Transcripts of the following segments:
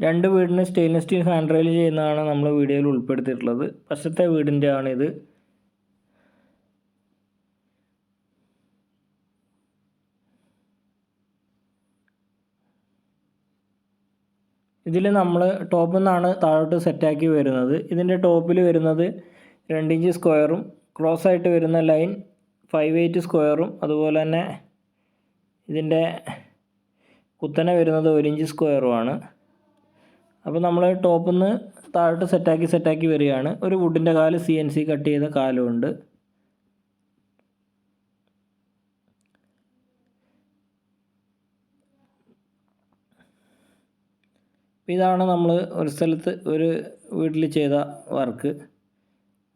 രണ്ട് വീടിന് stainless steel hand rail ചെയ്യുന്നതാണ് നമ്മൾ വീഡിയോയിൽ ഉൾപ്പെടുത്തിയിട്ടുള്ളത്. വശത്തെ വീടിന്റെ ആണിത് ഇതിൽ നമ്മൾ ടോപ്പിൽ നിന്നാണ് താഴോട്ട് സെറ്റാക്കി വരുന്നത്. ഇതിന്റെ ടോപ്പിൽ വരുന്നത് രണ്ട് ഇഞ്ച് സ്ക്വയറും ക്രോസ് ആയിട്ട് വരുന്ന ലൈൻ ഫൈവ് എയ്റ്റ് സ്ക്വയറും അതുപോലെ തന്നെ ഇതിന്റെ കുത്തനെ വരുന്നത് ഒരു ഇഞ്ച് സ്ക്വയറുമാണ് അപ്പോൾ നമ്മൾ ടോപ്പിൽ നിന്ന് താഴോട്ട് സെറ്റാക്കി സെറ്റാക്കി വരികയാണ്. ഒരു വുഡിന്റെ കാൽ സി എൻ സി കട്ട് ചെയ്ത കാലുമുണ്ട് ഇതാണ് നമ്മൾ ഒരു സ്ഥലത്ത് ഒരു വീട്ടിൽ ചെയ്ത വർക്ക്.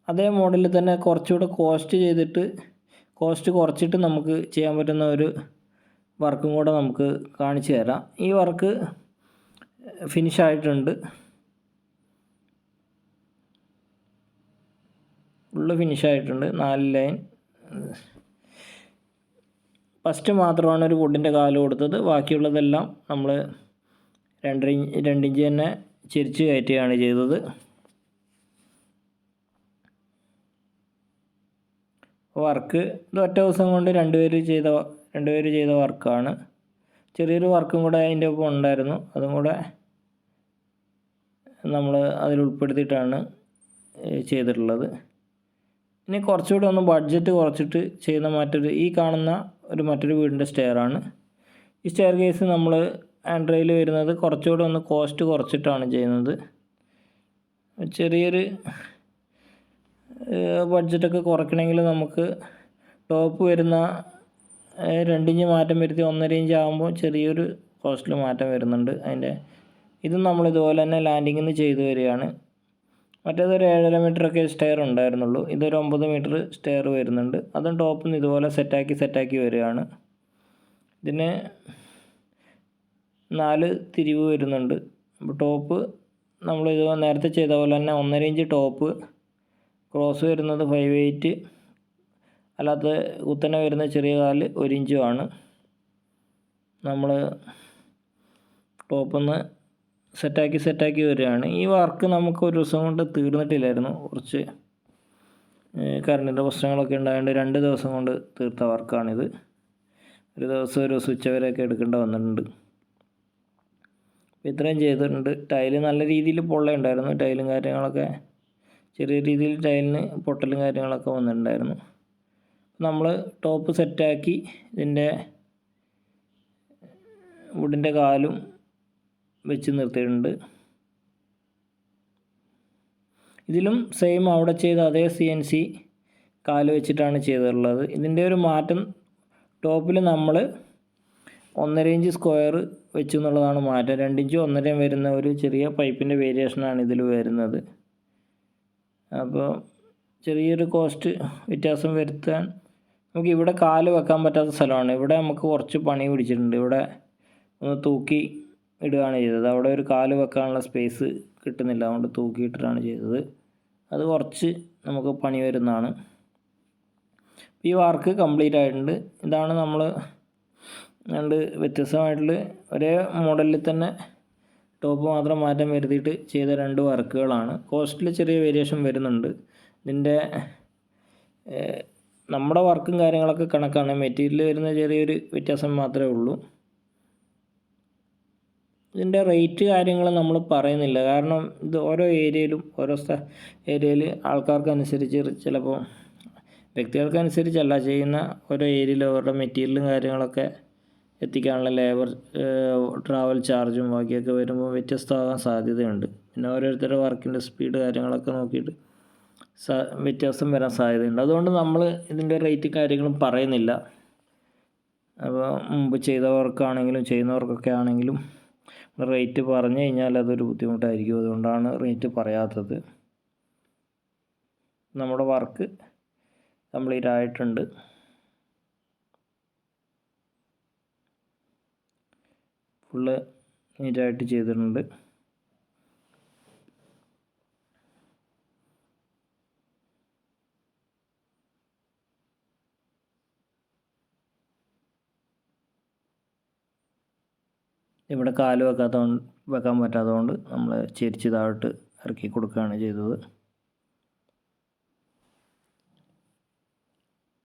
അതേ മോഡലിൽ തന്നെ കുറച്ചുകൂടെ കോസ്റ്റ് ചെയ്തിട്ട് കോസ്റ്റ് കുറച്ചിട്ട് നമുക്ക് ചെയ്യാൻ പറ്റുന്ന ഒരു വർക്കും കൂടെ നമുക്ക് കാണിച്ചു തരാം. ഈ വർക്ക് ഫിനിഷ് ആയിട്ടുണ്ട്. ഫുള്ള് ഫിനിഷ് ആയിട്ടുണ്ട്. നാല് ലൈൻ ഫസ്റ്റ് മാത്രമാണ് ഒരു വുഡിന്റെ കാൽ കൊടുത്തത്. ബാക്കിയുള്ളതെല്ലാം നമ്മൾ രണ്ടര രണ്ടിഞ്ച് തന്നെ ചിരിച്ച് കയറ്റുകയാണ് ചെയ്തത്. വർക്ക് ഇത് ഒറ്റ ദിവസം കൊണ്ട് രണ്ടുപേർ ചെയ്ത രണ്ടുപേർ ചെയ്ത വർക്കാണ് ചെറിയൊരു വർക്കും കൂടെ അതിന്റെ ഒപ്പം ഉണ്ടായിരുന്നു. അതും കൂടെ നമ്മൾ അതിൽ ഉൾപ്പെടുത്തിയിട്ടാണ് ചെയ്തിട്ടുള്ളത്. ഇനി കുറച്ചുകൂടി ഒന്ന് ബഡ്ജറ്റ് കുറച്ചിട്ട് ചെയ്യുന്ന മറ്റൊരു ഈ കാണുന്ന ഒരു മറ്റൊരു വീടിന്റെ സ്റ്റെയറാണ് ഈ സ്റ്റെയർ കേസ് നമ്മൾ ആൻഡ്രോയിൽ വരുന്നത് കുറച്ചുകൂടി ഒന്ന് കോസ്റ്റ് കുറച്ചിട്ടാണ് ചെയ്യുന്നത്. ചെറിയൊരു ബഡ്ജറ്റൊക്കെ കുറയ്ക്കണമെങ്കിൽ നമുക്ക് ടോപ്പ് വരുന്ന രണ്ടിഞ്ച് മാറ്റം വരുത്തി ഒന്നര ഇഞ്ച് ആകുമ്പോൾ ചെറിയൊരു കോസ്റ്റിൽ മാറ്റം വരുന്നുണ്ട് അതിന്റെ. ഇതും നമ്മൾ ഇതുപോലെ തന്നെ ലാൻഡിങ്ങിൽ നിന്ന് ചെയ്തു വരികയാണ്. മറ്റേതൊരു ഏഴര മീറ്ററൊക്കെ സ്റ്റെയർ ഉണ്ടായിരുന്നുള്ളൂ. ഇതൊരു ഒമ്പത് മീറ്റർ സ്റ്റെയർ വരുന്നുണ്ട്. അതും ടോപ്പിൽ നിന്ന് ഇതുപോലെ സെറ്റാക്കി സെറ്റാക്കി വരികയാണ്. ഇതിന് നാല് തിരിവ് വരുന്നുണ്ട്. അപ്പോൾ ടോപ്പ് നമ്മൾ ഇത് നേരത്തെ ചെയ്ത പോലെ തന്നെ ഒന്നര ഇഞ്ച് ടോപ്പ് ക്രോസ് വരുന്നത് ഫൈവ് എയ്റ്റ് അല്ലാത്ത കുത്തനെ വരുന്ന ചെറിയ കാൽ ഒരു ഇഞ്ചുമാണ് നമ്മൾ ടോപ്പിൽ നിന്ന് സെറ്റാക്കി സെറ്റാക്കി വരികയാണ്. ഈ വർക്ക് നമുക്ക് ഒരു ദിവസം കൊണ്ട് തീർന്നിട്ടില്ലായിരുന്നു. കുറച്ച് കറണ്ടിന്റെ പ്രശ്നങ്ങളൊക്കെ ഉണ്ടായതുകൊണ്ട് രണ്ട് ദിവസം കൊണ്ട് തീർത്ത വർക്കാണിത് ഒരു ദിവസം ഒരു സ്വിച്ച് ഉച്ചവരെയൊക്കെ എടുക്കേണ്ട വന്നിട്ടുണ്ട്. ഇത്രയും ചെയ്തിട്ടുണ്ട്. ടൈൽ നല്ല രീതിയിൽ പൊള്ളയുണ്ടായിരുന്നു. ടൈലും കാര്യങ്ങളൊക്കെ ചെറിയ രീതിയിൽ ടൈലിന് പൊട്ടലും കാര്യങ്ങളൊക്കെ വന്നിട്ടുണ്ടായിരുന്നു. നമ്മൾ ടോപ്പ് സെറ്റാക്കി ഇതിന്റെ വുഡിന്റെ കാലും വെച്ച് നിർത്തിയിട്ടുണ്ട്. ഇതിലും സെയിം അവിടെ ചെയ്ത അതേ സി എൻ സി കാൽ വെച്ചിട്ടാണ് ചെയ്തിട്ടുള്ളത്. ഇതിന്റെ ഒരു മാറ്റം ടോപ്പിൽ നമ്മൾ ഒന്നര ഇഞ്ച് സ്ക്വയർ വെച്ചു എന്നുള്ളതാണ് മാറ്റം. രണ്ട് ഇഞ്ച് ഒന്നരയും വരുന്ന ഒരു ചെറിയ പൈപ്പിന്റെ വേരിയേഷനാണ് ഇതിൽ വരുന്നത്. അപ്പോൾ ചെറിയൊരു കോസ്റ്റ് വ്യത്യാസം വരുത്താൻ നമുക്ക് ഇവിടെ കാൽ വെക്കാൻ പറ്റാത്ത സ്ഥലമാണ്. ഇവിടെ നമുക്ക് കുറച്ച് പണി പിടിച്ചിട്ടുണ്ട്. ഇവിടെ ഒന്ന് തൂക്കി ഇടുകയാണ് ചെയ്തത്. അവിടെ ഒരു കാൽ വെക്കാനുള്ള സ്പേസ് കിട്ടുന്നില്ല. അതുകൊണ്ട് തൂക്കിയിട്ടിട്ടാണ് ചെയ്തത്. അത് കുറച്ച് നമുക്ക് പണി വരുന്നതാണ്. ഈ വർക്ക് കംപ്ലീറ്റ് ആയിട്ടുണ്ട്. ഇതാണ് നമ്മൾ രണ്ട് വ്യത്യസ്തമായിട്ടുള്ള ഒരേ മോഡലിൽ തന്നെ ടോപ്പ് മാത്രം മാറ്റം വരുത്തിയിട്ട് ചെയ്ത രണ്ട് വർക്കുകളാണ്. കോസ്റ്റിൽ ചെറിയ വേരിയേഷൻ വരുന്നുണ്ട്. ഇതിന്റെ നമ്മുടെ വർക്കും കാര്യങ്ങളൊക്കെ കണക്കാണ്. മെറ്റീരിയൽ വരുന്ന ചെറിയൊരു വ്യത്യാസം മാത്രമേ ഉള്ളൂ. ഇതിന്റെ റേറ്റ് കാര്യങ്ങൾ നമ്മൾ പറയുന്നില്ല. കാരണം ഇത് ഓരോ ഏരിയയിലും ഓരോ സ്ഥ ഏരിയയിൽ ആൾക്കാർക്കനുസരിച്ച് ചിലപ്പോൾ വ്യക്തികൾക്കനുസരിച്ചല്ല ചെയ്യുന്ന ഓരോ ഏരിയയിൽ അവരുടെ മെറ്റീരിയലും കാര്യങ്ങളൊക്കെ എത്തിക്കാനുള്ള ലേബർ ട്രാവൽ ചാർജും ബാക്കിയൊക്കെ വരുമ്പോൾ വ്യത്യസ്തമാകാൻ സാധ്യതയുണ്ട്. പിന്നെ ഓരോരുത്തരുടെ വർക്കിന്റെ സ്പീഡ് കാര്യങ്ങളൊക്കെ നോക്കിയിട്ട് വ്യത്യാസം വരാൻ സാധ്യതയുണ്ട്. അതുകൊണ്ട് നമ്മൾ ഇതിന്റെ റേറ്റ് കാര്യങ്ങളും പറയുന്നില്ല. അപ്പോൾ മുമ്പ് ചെയ്തവർക്കാണെങ്കിലും ചെയ്യുന്നവർക്കൊക്കെ ആണെങ്കിലും റേറ്റ് പറഞ്ഞു കഴിഞ്ഞാൽ അതൊരു ബുദ്ധിമുട്ടായിരിക്കും. അതുകൊണ്ടാണ് റേറ്റ് പറയാത്തത്. നമ്മുടെ വർക്ക് കംപ്ലീറ്റ് ആയിട്ടുണ്ട്. ഫുള്ള് നീറ്റായിട്ട് ചെയ്തിട്ടുണ്ട്. ഇവിടെ കാൽ വെക്കാത്തതുകൊണ്ട് വെക്കാൻ പറ്റാത്തതുകൊണ്ട് നമ്മൾ ചെരിച്ച് താഴോട്ട് ഇറക്കി കൊടുക്കുകയാണ് ചെയ്തത്.